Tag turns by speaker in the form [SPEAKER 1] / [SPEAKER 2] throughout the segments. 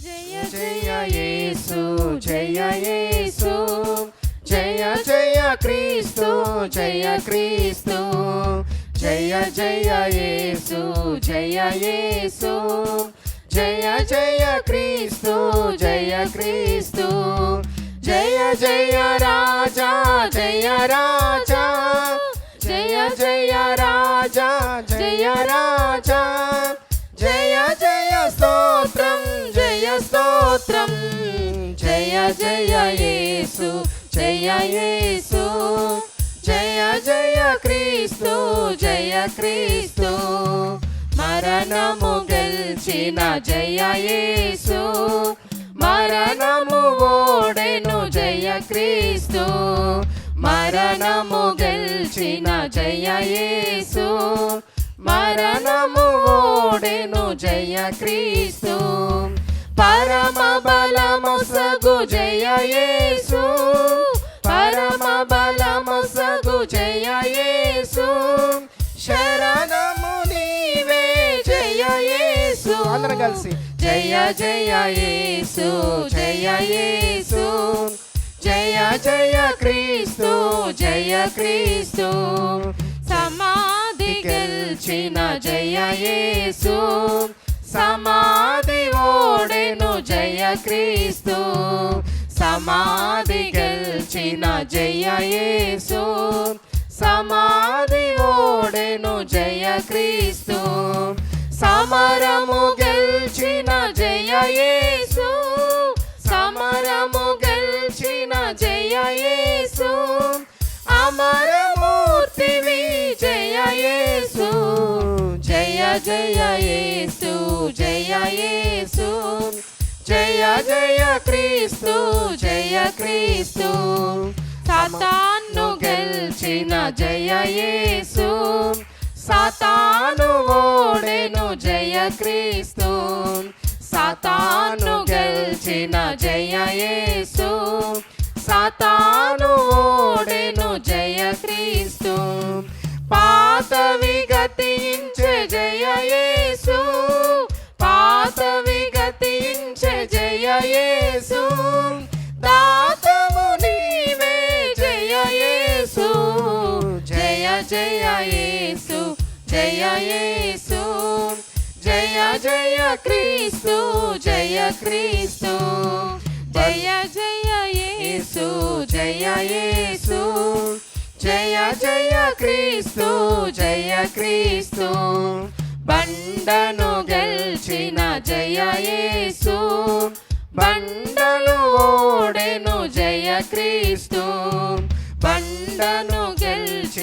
[SPEAKER 1] జయ జయ యేసు జయ యేసు. జయ జయ క్రీస్తు జయ క్రీస్తు. జయ జయ యేసు జయ యేసు. జయ జయ క్రీస్తు జయ క్రీస్తు. జయ జయ రాజా జయ రాజా. జయ జయ రాజా జయ రాజా. స్తోత్రం జయ స్తోత్రం జయ జయ యేసు జయ యేసు జయ జయ క్రీస్తు జయ క్రీస్తు. మరణము గెలిచిన జయ యేసు మరణము ఓడెను జయ క్రీస్తు. మరణము గెలిచిన జయ యేసు మరణ మరణము ఓడెను జయ క్రీస్తు. పరమ బలము సగు జయ యేసు. పరమ బలము సగు జయ యేసు. శరణము నీవే జయ యేసు. అందరం కలిసి. జయ జయ యేసు జయ యేసు. జయ జయ క్రీస్తు జయ క్రీస్తు. జయ యేసు సమాధి ఓడెను జయ క్రీస్తు సమాధి గెలిచిన జయ యేసు సమాధి ఓడెను జయ క్రీస్తు సమరము గెలిచిన జయ యేసు సమరము గెలిచిన జయ యేసు అమరము జయ యేసు జయ యేసు. జయ జయ క్రీస్తు జయ క్రీస్తు. సాతాను గెలిచిన జయ యేసు. సాతాను ఓడెను జయ క్రీస్తు. సాతాను గెలిచిన జయ యేసు. సాతాను ఓడెను జయ క్రీస్తు. పాతవి విగతించే జయ యేసు జయ యేసు జయ జయ క్రీస్తు జయ క్రీస్తు. జయ జయ యేసు జయ యేసు జయ జయ క్రీస్తు జయ క్రీస్తు. బండను గెలిచిన జయ యేసు బండను ఓడెను జయ క్రీస్తు. బండను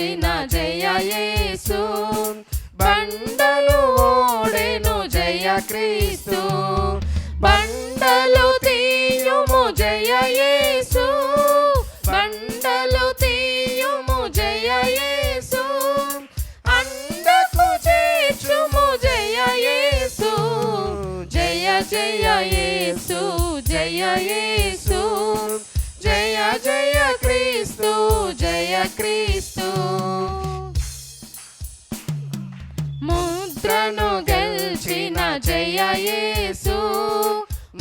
[SPEAKER 1] గెలిచిన జయ యేసు. బండలు ఓడెను జయ క్రీస్తు. బండలు తీయుము జయ యేసు. బండలు తీయుము జయ యేసు. అందకు చేర్చుము జయ యేసు. జయ జయ యేసు జయ యేసు. జయ క్రీస్తు ముద్రను గెలిచిన జయ యేసు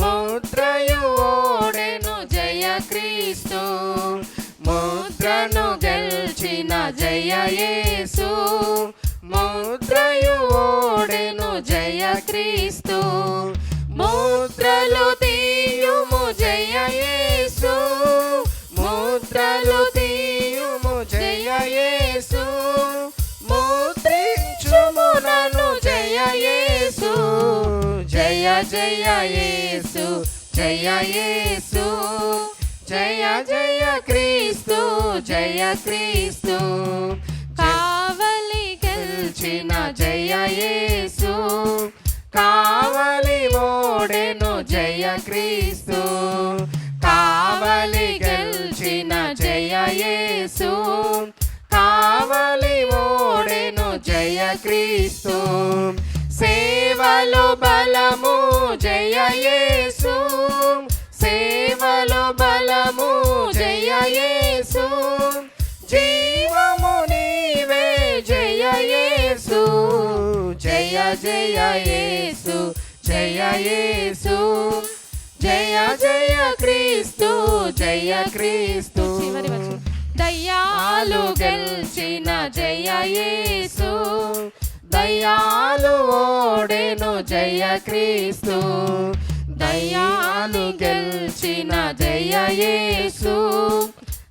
[SPEAKER 1] ముద్రయు ఓడెను జయ క్రీస్తు ముద్రను గెలిచిన జయ యేసు ముద్రయు ఓడెను జయ క్రీస్తు ముద్రలు తీయుము జయ యేసు ముద్రలు తీయుము జయ యేసు జయ యేసు జయ జయ క్రీస్తు జయ క్రీస్తు. కావలి గెలిచిన జయ యేసు కావలి ఓడెను జయ క్రీస్తు. కావలి గెలిచిన జయ యేసు కావలి ఓడెను జయ క్రీస్తు. సేవలు బలము జయ యేసు. జీవము నీవే. జయ యేసు. జయ జయ యేసు. జయ జయ జయ క్రీస్తు. జయ క్రీస్తు.
[SPEAKER 2] దయ్యాలు గెలిచిన జయ యేసు.
[SPEAKER 1] దయ్యాలు ఓడెను జయ క్రీస్తు. దయ్యాలు గెలిచిన జయ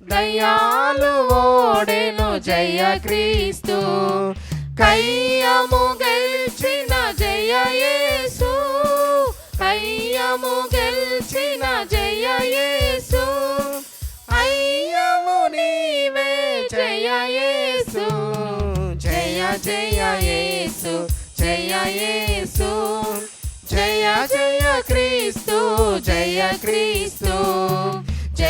[SPEAKER 1] దయాలు ఓడెను జయ క్రీస్తు. కయ్యము గెలిచిన జయ యేసు. కయ్యము గెలిచిన జయ యేసు. అయ్యము నీవే జయ యేసు. జయ జయ యేసు జయ యేసు. జయ జయ క్రీస్తు జయ క్రీస్తు.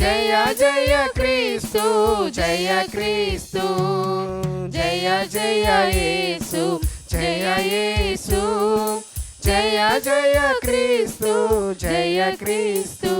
[SPEAKER 1] జయ జయ క్రీస్తు జయ క్రీస్తు జయ జయ యేసు జయ యేసు జయ జయ క్రీస్తు జయ క్రీస్తు.